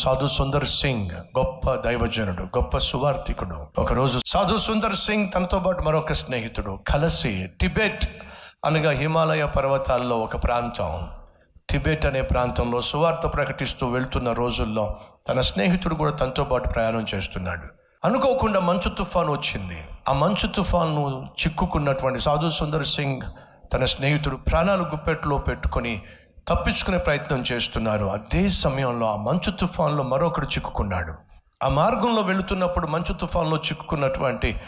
సాధు సుందర్ సింగ్ గొప్ప దైవజనుడు గొప్ప సువార్థికుడు. ఒకరోజు సాధు సుందర్ సింగ్ తనతో పాటు మరొక స్నేహితుడు కలిసి టిబెట్ అనగా హిమాలయ పర్వతాల్లో ఒక ప్రాంతం. టిబెట్ అనే ప్రాంతంలో సువార్త ప్రకటిస్తూ వెళ్తున్న రోజుల్లో తన స్నేహితుడు కూడా తనతో పాటు ప్రయాణం చేస్తున్నాడు. అనుకోకుండా మంచు తుఫాన్ వచ్చింది. ఆ మంచు తుఫాన్ను చిక్కుకున్నటువంటి సాధు సుందర్ సింగ్ తన స్నేహితుడు ప్రాణాలు గుప్పెట్లో పెట్టుకొని తప్పించుకునే ప్రయత్నం చేస్తున్నారు. అదే సమయంలో ఆ మంచు తుఫాన్లో మరొకడు చిక్కుకున్నాడు. ఆ మార్గంలో వెళుతున్నప్పుడు మంచు తుఫాన్లో చిక్కుకున్నటువంటి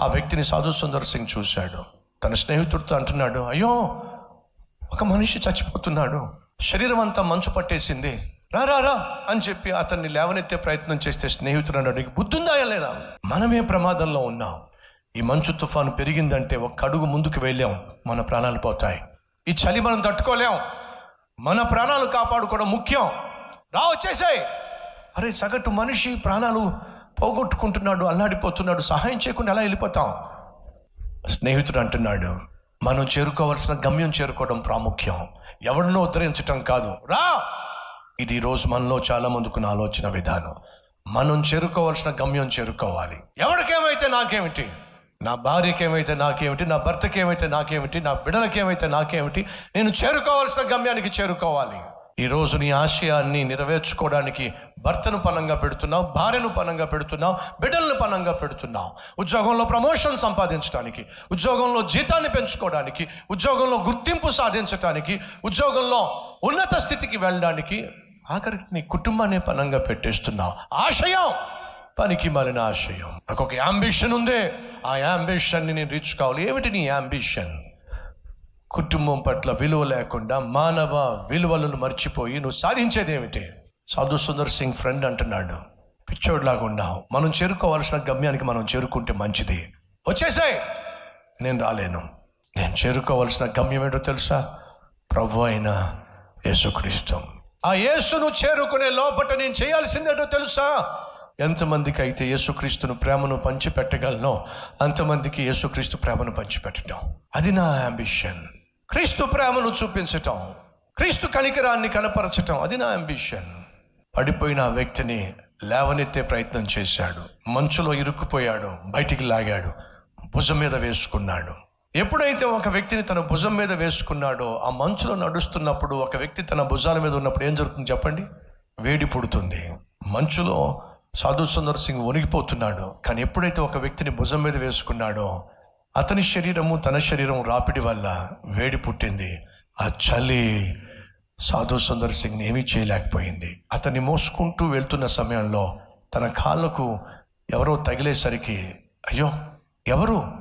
ఆ వ్యక్తిని సాధు సుందర్ సింగ్ చూశాడు. తన స్నేహితుడితో అంటున్నాడు అయ్యో ఒక మనిషి చచ్చిపోతున్నాడు. శరీరం అంతా మంచు పట్టేసింది. రా రా రా అని చెప్పి అతన్ని లేవనెత్తే ప్రయత్నం చేస్తే స్నేహితుడు అన్నాడు నీకు బుద్ధుందా లేదా? మనమే ప్రమాదంలో ఉన్నాం. ఈ మంచు తుఫాను పెరిగిందంటే ఒక్క అడుగు ముందుకు వెళ్ళాం. మన ప్రాణాలు పోతాయి. ఈ చలి మనం తట్టుకోలేం. మన ప్రాణాలు కాపాడుకోవడం ముఖ్యం. రా వచ్చేసాయి. అరే సగటు మనిషి ప్రాణాలు పోగొట్టుకుంటున్నాడు అల్లాడిపోతున్నాడు సహాయం చేయకుండా ఎలా వెళ్ళిపోతాం? స్నేహితుడు అంటున్నాడు మనం చేరుకోవాల్సిన గమ్యం చేరుకోవడం ప్రాముఖ్యం. ఎవరినో ఉద్ధరించటం కాదు. రా! ఇది రోజు మనలో చాలా మందికి ఆలోచన విధానం. మనం చేరుకోవాల్సిన గమ్యం చేరుకోవాలి. ఎవరికేమైతే నాకేమిటి? నా భార్యకి ఏమైతే నాకేమిటి నా భర్తకి ఏమైతే నాకేమిటి నా బిడ్డలకి ఏమైతే నాకేమిటి నేను చేరుకోవాల్సిన గమ్యానికి చేరుకోవాలి. ఈ నీ ఆశయాన్ని నెరవేర్చుకోవడానికి భర్తను పనంగా పెడుతున్నావు భార్యను పనంగా పెడుతున్నావు బిడ్డలను పనంగా పెడుతున్నావు. ఉద్యోగంలో ప్రమోషన్ సంపాదించడానికి ఉద్యోగంలో జీతాన్ని పెంచుకోవడానికి ఉద్యోగంలో గుర్తింపు సాధించడానికి ఉద్యోగంలో ఉన్నత స్థితికి వెళ్ళడానికి ఆఖరికి నీ కుటుంబాన్ని పనంగా పెట్టేస్తున్నావు. ఆశయం పనికి మాలిన ఆశయం. నాకు ఒక అంబిషన్ ఉంది. ఆ యాంబిషన్ని నేను రీచ్ కావాలి. ఏమిటి నీ యాంబిషన్ కుటుంబం పట్ల విలువ లేకుండా మానవ విలువలను మర్చిపోయి నువ్వు సాధించేది ఏమిటి? సాధు సుందర్ సింగ్ ఫ్రెండ్ అంటున్నాడు. పిచ్చోడ్లాగా ఉన్నావు. మనం చేరుకోవాల్సిన గమ్యానికి మనం చేరుకుంటే మంచిది. వచ్చేసాయి! నేను రాలేను. నేను చేరుకోవాల్సిన గమ్యం ఏంటో తెలుసా? ప్రభు అయిన యేసుక్రీస్తు. ఆ యేసును చేరుకునే లోపట నేను చేయాల్సిందేటో తెలుసా? ఎంతమందికి అయితే యేసుక్రీస్తును ప్రేమను పంచిపెట్టగలనో అంతమందికి యేసుక్రీస్తు ప్రేమను పంచిపెట్టడం అది నా అంబిషన్. క్రీస్తు ప్రేమను చూపించటం. క్రీస్తు కనికరాన్ని కనపరచటం. అది నా అంబిషన్. పడిపోయిన వ్యక్తిని లేవనెత్తే ప్రయత్నం చేశాడు. మంచులో ఇరుక్కుపోయాడు. బయటికి లాగాడు. భుజం మీద వేసుకున్నాడు. ఎప్పుడైతే ఒక వ్యక్తిని తన భుజం మీద వేసుకున్నాడో ఆ మంచులో నడుస్తున్నప్పుడు ఒక వ్యక్తి తన భుజాల మీద ఉన్నప్పుడు ఏం జరుగుతుంది చెప్పండి? వేడి పుడుతుంది. మంచులో సాధు సుందర్ సింగ్ వణిగిపోతున్నాడు. కానీ ఎప్పుడైతే ఒక వ్యక్తిని భుజం మీద వేసుకున్నాడో అతని శరీరము తన శరీరం రాపిడి వల్ల వేడి పుట్టింది. ఆ చలి సాధు సుందర్ సింగ్ ఏమీ చేయలేకపోయింది. అతన్ని మోసుకుంటూ వెళ్తున్న సమయంలో తన కాళ్ళకు ఎవరో తగిలేసరికి అయ్యో ఎవరు?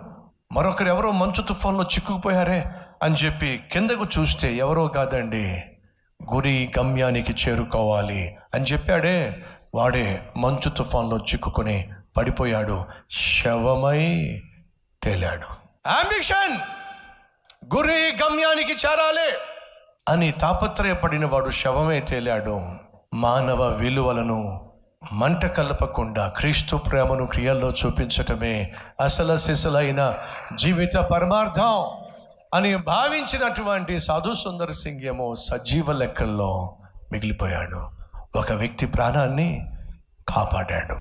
మరొకరు ఎవరో మంచు తుఫాన్లో చిక్కుకుపోయారే? అని చెప్పి కిందకు చూస్తే ఎవరో కాదండి గురి గమ్యానికి చేరుకోవాలి అని చెప్పాడే. వాడే మంచు తుఫాన్లో చిక్కుకొని పడిపోయాడు. శవమై తేలాడు. అంబిషన్ గురి గమ్యానికి చేరాలి! అని తాపత్రయపడిన వాడు శవమే తేలాడు. మానవ విలువలను మంట కలపకుండా క్రీస్తు ప్రేమను క్రియల్లో చూపించటమే అసలు సిసలైన జీవిత పరమార్థం అని భావించినటువంటి సాధు సుందర్ సింగ్ ఏమో సజీవ లెక్కల్లో మిగిలిపోయాడు. ఒక వ్యక్తి ప్రాణాన్ని కాపాడాడు.